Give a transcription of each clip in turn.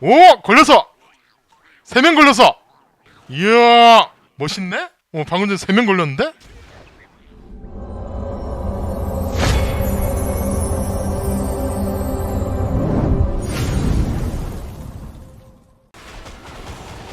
오 걸렸어 세 명 걸렸어 이야 멋있네? 어 방금 전에 세 명 걸렸는데?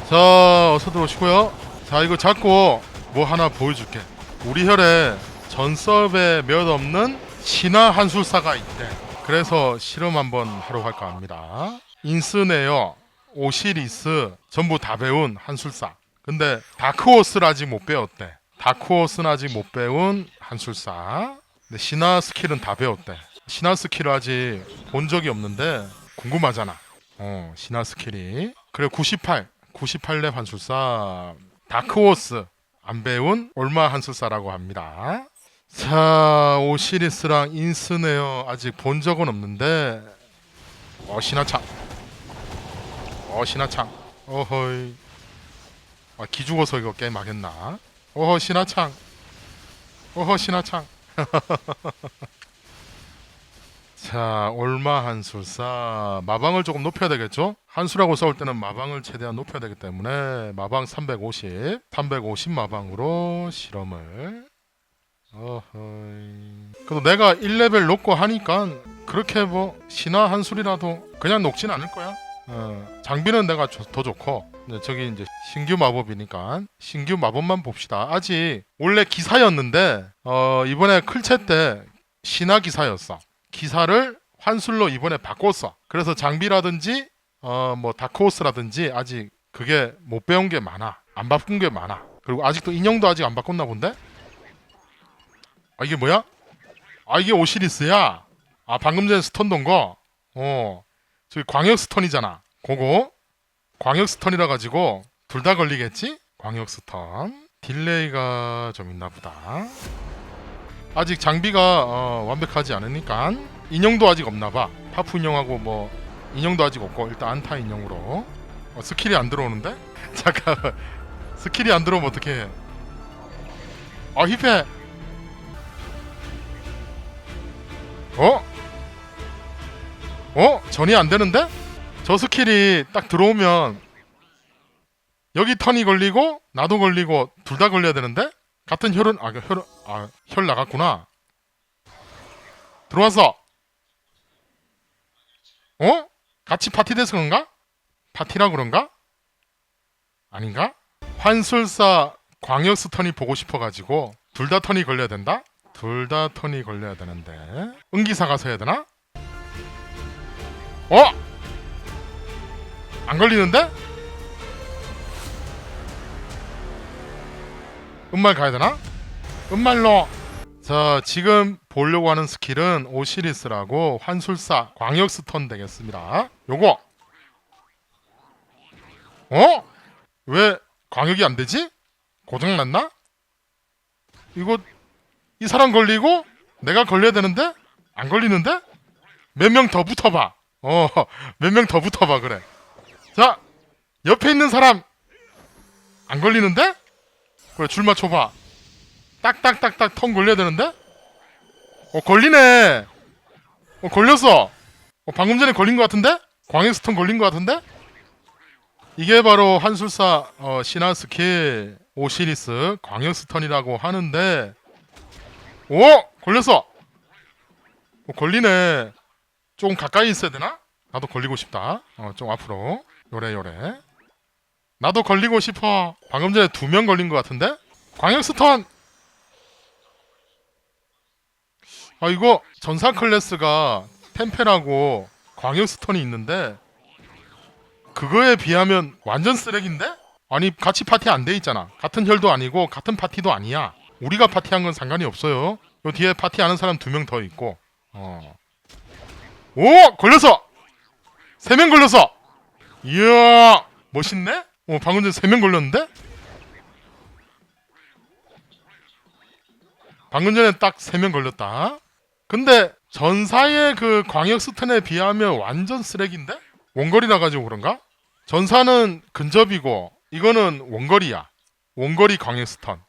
자 어서 들어오시고요. 자 이거 잡고 뭐 하나 보여줄게. 우리 혈에 전섭에 몇 없는 신화 한술사가 있대. 그래서 실험 한번 하러 갈까 합니다 인스네어 오시리스 전부 다 배운 한술사. 근데 다크호스를 아직 못 배웠대. 다크호스는 아직 못 배운 한술사. 근데 신화 스킬은 다 배웠대. 신화 스킬을 아직 본 적이 없는데 궁금하잖아. 어 신화 스킬이. 그래 98 98렙 한술사. 다크호스 안 배운 올마 한술사라고 합니다. 자 오시리스랑 인스네어 아직 본 적은 없는데. 어 신화창 어 신화창. 어허이. 아 기죽어서 이거 게임 하겠나? 어허 신화창. 어허 신화창. 자 올마 한술사. 마방을 조금 높여야 되겠죠? 한수라고 싸울 때는 마방을 최대한 높여야 되기 때문에 마방 350 350 마방으로 실험을. 어허이. 그래도 내가 1레벨 높고 하니까 그렇게 뭐 신화 한술이라도 그냥 녹진 않을 거야 어, 장비는 내가 조- 더 좋고 네, 저기 이제 신규 마법이니까 신규 마법만 봅시다. 아직 원래 기사였는데 어, 이번에 클체 때 신화 기사였어. 기사를 환술로 이번에 바꿨어. 그래서 장비라든지 어, 뭐 다크호스라든지 아직 그게 못 배운 게 많아. 안 바꾼 게 많아. 그리고 아직도 인형도 아직 안 바꿨나 본데? 아 이게 뭐야? 아 이게 오시리스야. 아 방금 전에 스턴 돈 거. 어. 저기 광역 스턴이잖아. 그거 광역 스턴이라 가지고 둘 다 걸리겠지? 광역 스턴 딜레이가 좀 있나 보다. 아직 장비가 어, 완벽하지 않으니까 인형도 아직 없나 봐. 파프 인형하고 뭐 인형도 아직 없고 일단 안타 인형으로 어, 스킬이 안 들어오는데? 잠깐 스킬이 안 들어오면 어떡해? 아 힙해. 어? 어? 전이 안 되는데? 저 스킬이 딱 들어오면 여기 턴이 걸리고 나도 걸리고 둘 다 걸려야 되는데 같은 혈은 아 혈, 아, 혈 나갔구나 들어와서 어? 같이 파티 돼서 그런가? 파티라 그런가? 아닌가? 환술사 광역 스 턴이 보고 싶어가지고 둘 다 턴이 걸려야 된다? 둘 다 턴이 걸려야 되는데 은기사 가서 해야 되나? 어? 안 걸리는데? 은말 가야 되나? 은말로 자 지금 보려고 하는 스킬은 오시리스라고 환술사 광역 스턴 되겠습니다 요거 어? 왜 광역이 안 되지? 고장났나? 이거 이 사람 걸리고 내가 걸려야 되는데 안 걸리는데? 몇 명 더 붙어봐 어 몇 명 더 붙어봐 그래 자 옆에 있는 사람 안 걸리는데? 그래 줄 맞춰봐 딱딱딱딱 턴 걸려야 되는데? 어 걸리네 어 걸렸어 어, 방금 전에 걸린 것 같은데? 광역스 턴 걸린 것 같은데? 이게 바로 한술사 어, 신화 스킬 오시리스 광역스 턴이라고 하는데 오 걸렸어 어, 걸리네 좀 가까이 있어야 되나? 나도 걸리고 싶다. 어, 좀 앞으로. 요래 요래. 나도 걸리고 싶어. 방금 전에 두 명 걸린 것 같은데? 광역 스턴! 아 이거 전사 클래스가 템페라고 광역 스턴이 있는데 그거에 비하면 완전 쓰레기인데? 아니 같이 파티 안 돼 있잖아. 같은 혈도 아니고 같은 파티도 아니야. 우리가 파티한 건 상관이 없어요. 요 뒤에 파티하는 사람 두 명 더 있고. 어. 오 걸렸어. 세 명 걸렸어. 이야 멋있네? 어 방금 전에 세 명 걸렸는데? 방금 전에 딱 세 명 걸렸다. 근데 전사의 그 광역 스턴에 비하면 완전 쓰레기인데? 원거리라 가지고 그런가? 전사는 근접이고 이거는 원거리야. 원거리 광역 스턴.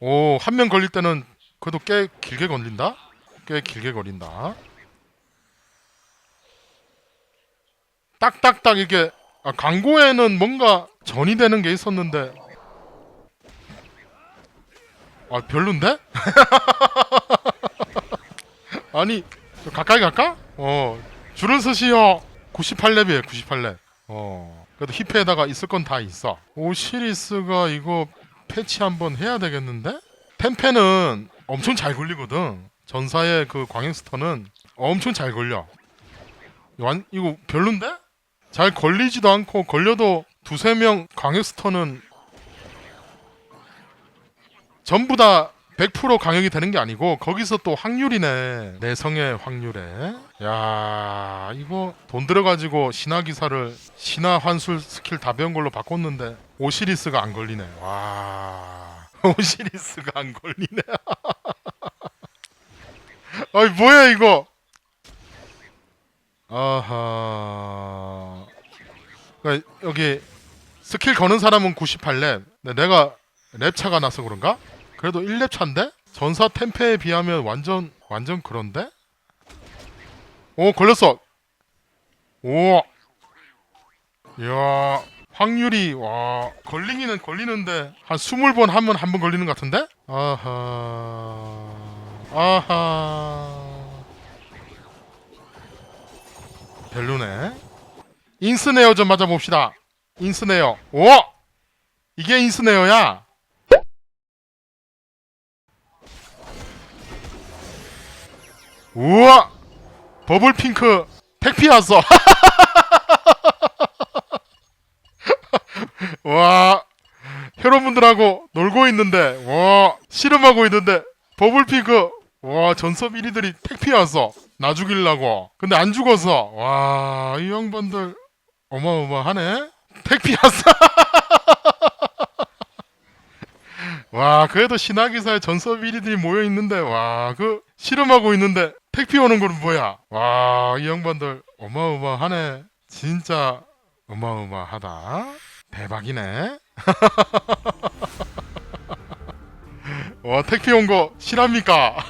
오 한 명 걸릴 때는 그래도 꽤 길게 걸린다? 꽤 길게 걸린다. 딱딱딱 이게 아, 광고에는 뭔가 전이 되는 게 있었는데 아 별론데? 아니 가까이 갈까? 어 줄을 서시오 98렙이에요 98렙 어 그래도 히페에다가 있을 건 다 있어 오시리스가 이거 패치 한번 해야 되겠는데? 템페는 엄청 잘 걸리거든. 전사의 그 광역스터는 엄청 잘 걸려. 완 이거 별론데? 잘 걸리지도 않고 걸려도 두세 명 광역스터는 전부 다 100% 강력이 되는 게 아니고 거기서 또 확률이네. 내성의 확률에. 야 이거 돈 들어가지고 신화 기사를 신화 환술 스킬 다 배운 걸로 바꿨는데 오시리스가 안 걸리네. 와 오시리스가 안 걸리네 아이 뭐야 이거 아하 그러니까 여기 스킬 거는 사람은 98렙 근데 내가 랩 차가 나서 그런가? 그래도 1렙 차인데? 전사 템페에 비하면 완전 완전 그런데? 오 걸렸어 오 이야 확률이 와 걸리기는 걸리는데 한 20번 하면 한 번 걸리는 것 같은데? 아하 아하. 별로네. 인스네어 좀 맞아봅시다. 인스네어. 오! 이게 인스네어야? 우와! 버블 핑크. 택피 왔어. 와. 여러분들하고 놀고 있는데 와. 씨름하고 있는데 버블 핑크 와 전섭 1위들이 택피 왔어 나 죽이려고. 근데 안 죽어서. 와이 양반들 어마어마하네. 택피 왔어 와 그래도 신화기사에 전섭 1위들이 모여 있는데 와그 씨름하고 있는데 택피 오는 건 뭐야? 와 이 양반들 어마어마하네. 진짜 어마어마하다. 대박이네 와 택피 온거 실합니까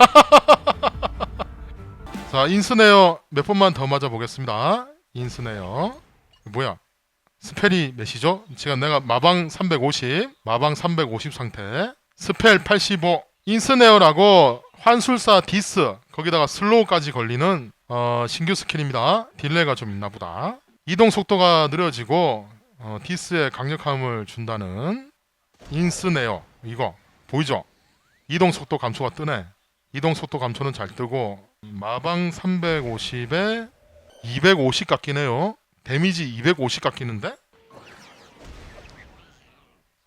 자 인스네어 몇 번만 더 맞아 보겠습니다 인스네어 뭐야 스펠이 몇이죠? 지금 내가 마방 350, 마방 350 상태, 스펠 85, 인스네어라고 환술사 디스, 거기다가 슬로우까지 걸리는 어, 신규 스킬입니다. 딜레이가 좀 있나 보다. 이동 속도가 느려지고 어, 디스의 강력함을 준다는 인스네어 이거 보이죠? 이동 속도 감소가 뜨네. 이동 속도 감소는 잘 뜨고 마방 350에 250 깎긴 해요. 데미지 250 깎이는데?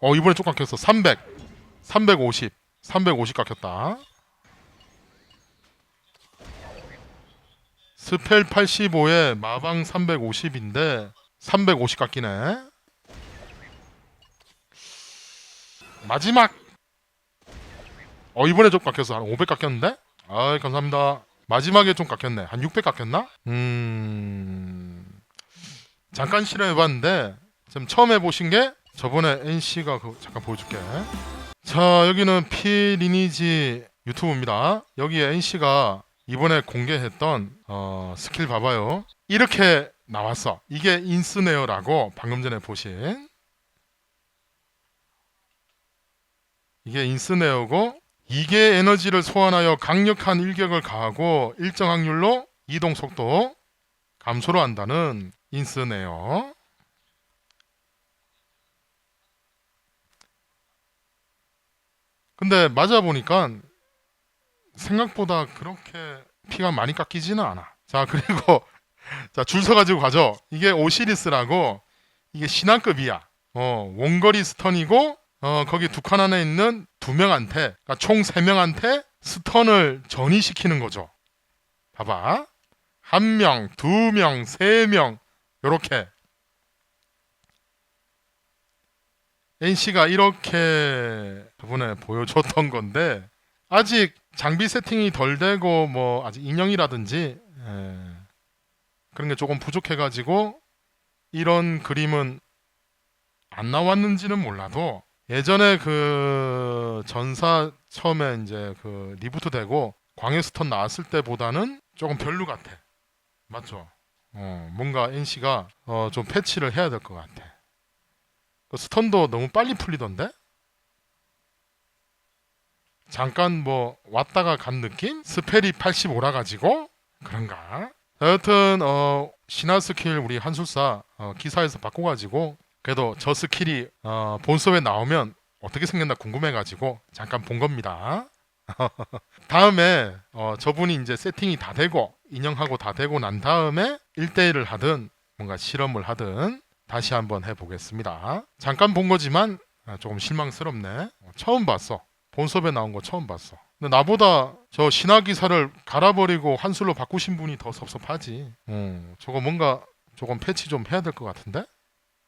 어 이번에 좀 깎였어 300 350 350 깎였다 스펠 85에 마방 350인데 350 깎이네 마지막 어 이번에 좀 깎였어 한 500 깎였는데? 아이 감사합니다 마지막에 좀 깎였네 한 600 깎였나? 음 잠깐 실험해봤는데 지금 처음 해보신 게 저번에 NC가 그 잠깐 보여줄게. 자 여기는 피 리니지 유튜브입니다. 여기에 NC가 이번에 공개했던 어, 스킬 봐봐요. 이렇게 나왔어. 이게 인스네어라고 방금 전에 보신 이게 인스네어고 이게 에너지를 소환하여 강력한 일격을 가하고 일정 확률로 이동 속도 감소를 한다는 인스네어. 근데 맞아 보니까 생각보다 그렇게 피가 많이 깎이지는 않아. 자 그리고 자 줄 서 가지고 가죠. 이게 오시리스라고 이게 신화급이야. 어 원거리 스턴이고 어 거기 두 칸 안에 있는 두 명한테 그러니까 총 세 명한테 스턴을 전이시키는 거죠. 봐봐. 한 명, 두 명, 세 명, 요렇게. NC가 이렇게 저번에 보여줬던 건데, 아직 장비 세팅이 덜 되고, 뭐, 아직 인형이라든지, 예, 그런 게 조금 부족해가지고, 이런 그림은 안 나왔는지는 몰라도, 예전에 그 전사 처음에 이제 그 리부트 되고, 광해 스턴 나왔을 때보다는 조금 별로 같아. 맞죠? 어, 뭔가 NC가 어, 좀 패치를 해야 될 것 같아. 그 스턴도 너무 빨리 풀리던데? 잠깐 뭐 왔다가 간 느낌? 스펠이 85라 가지고 그런가? 여하튼 어 신화 스킬 우리 한술사 어, 기사에서 바꿔가지고 그래도 저 스킬이 어, 본섭에 나오면 어떻게 생겼나 궁금해가지고 잠깐 본 겁니다. 다음에 어, 저분이 이제 세팅이 다 되고 인형하고 다 되고 난 다음에 1대1을 하든 뭔가 실험을 하든 다시 한번 해보겠습니다. 잠깐 본 거지만 아, 조금 실망스럽네. 어, 처음 봤어. 본섭에 나온 거 처음 봤어. 근데 나보다 저 신화 기사를 갈아버리고 한술로 바꾸신 분이 더 섭섭하지. 음, 저거 뭔가 조금 패치 좀 해야 될 것 같은데?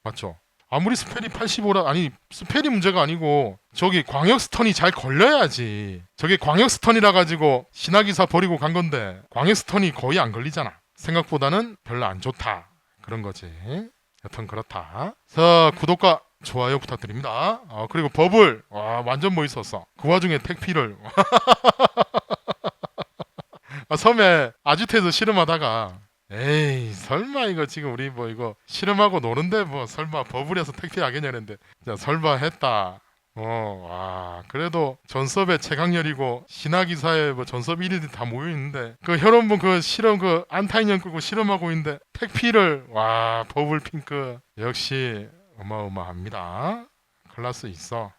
맞죠? 아무리 스펠이 85라 아니 스펠이 문제가 아니고 저기 광역 스턴이 잘 걸려야지. 저게 광역 스턴이라 가지고 신화 기사 버리고 간 건데 광역 스턴이 거의 안 걸리잖아. 생각보다는 별로 안 좋다. 그런 거지. 여튼 그렇다. 자 구독과 좋아요 부탁드립니다. 어, 그리고 버블 와 완전 멋있었어. 그 와중에 택피를 아, 섬에 아주트에서 실험하다가 에이 설마 이거 지금 우리 뭐 이거 실험하고 노는데 뭐 설마 버블에서 택피 하겠냐는데 설마 했다. 어, 와, 그래도 전섭의 최강렬이고 신화기사에 뭐 전섭 1위들이 다 모여 있는데 그 혈원분 그 실험 그 안타인형 끄고 실험하고 있는데 택피를 와 버블 핑크 역시 어마어마합니다. 클라스 있어.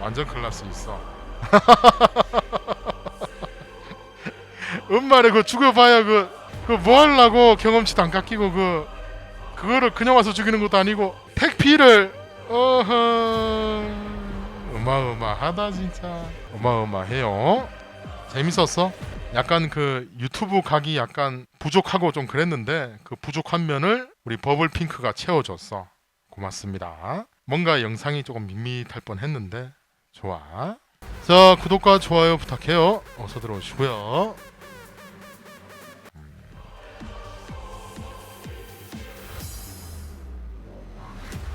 완전 클라스 있어. 음말에 그 죽여봐야 그 그뭐 하려고 경험치도 안 깎이고 그 그거를 그냥 와서 죽이는 것도 아니고 택피를 어허. 어마어마하다 진짜. 어마어마해요. 재밌었어? 약간 그 유튜브 각이 약간 부족하고 좀 그랬는데 그 부족한 면을 우리 버블 핑크가 채워줬어. 고맙습니다. 뭔가 영상이 조금 밋밋할 뻔했는데 좋아. 자 구독과 좋아요 부탁해요. 어서 들어오시고요